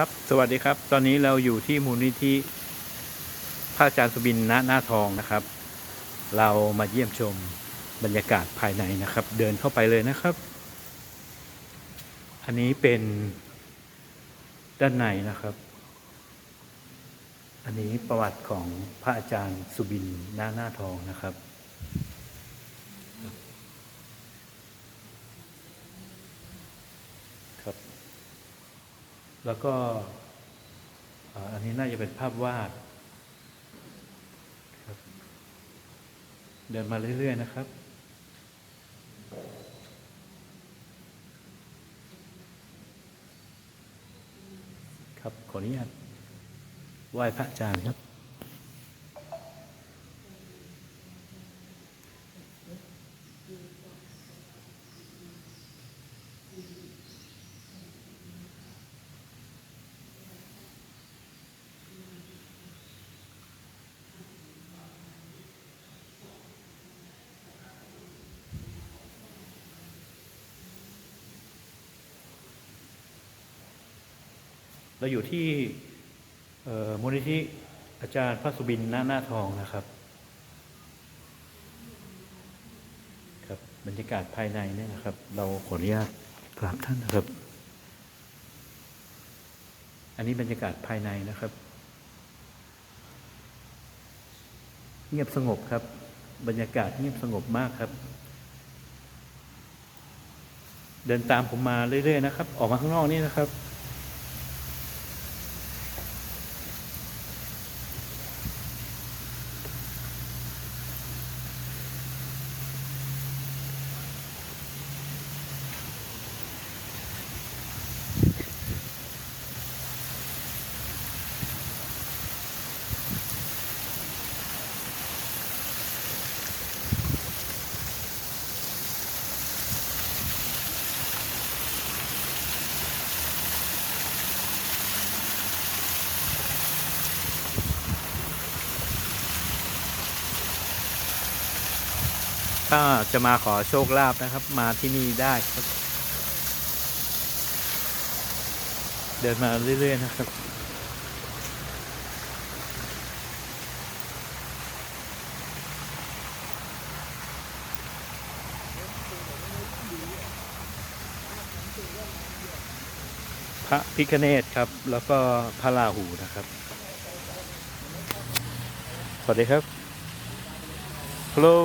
ครับ สวัสดีครับ ตอนนี้เราอยู่ที่มูลนิธิพระอาจารย์สุบินณหน้าทองนะครับ เรามาเยี่ยมชมบรรยากาศภายในนะครับ เดินเข้าไปเลยนะครับ อันนี้เป็นด้านในนะครับ อันนี้ประวัติของพระอาจารย์สุบินณหน้าทองนะครับครับ แล้วก็อันนี้น่าจะเป็นภาพวาดเดินมาเรื่อย ๆ นะครับ ครับขออนุญาตไหว้พระอาจารย์ครับ เราอยู่ที่มูลนิธิอาจารย์พระสุบินหน้าหน้าทองนะครับครับบรรยากาศภายในเนี่ยนะครับ เราขออนุญาตกราบท่านนะครับ อันนี้บรรยากาศภายในนะครับ เงียบสงบครับ บรรยากาศเงียบสงบมากครับ เดินตามผมมาเรื่อยๆนะครับ ออกมาข้างนอกนี่นะครับ ถ้าจะมาขอโชคลาภนะครับ มาที่นี่ได้ครับ เดินมาเรื่อย ๆ นะครับ พระพิคเนตครับ แล้วก็พระราหูนะครับ สวัสดีครับ Hello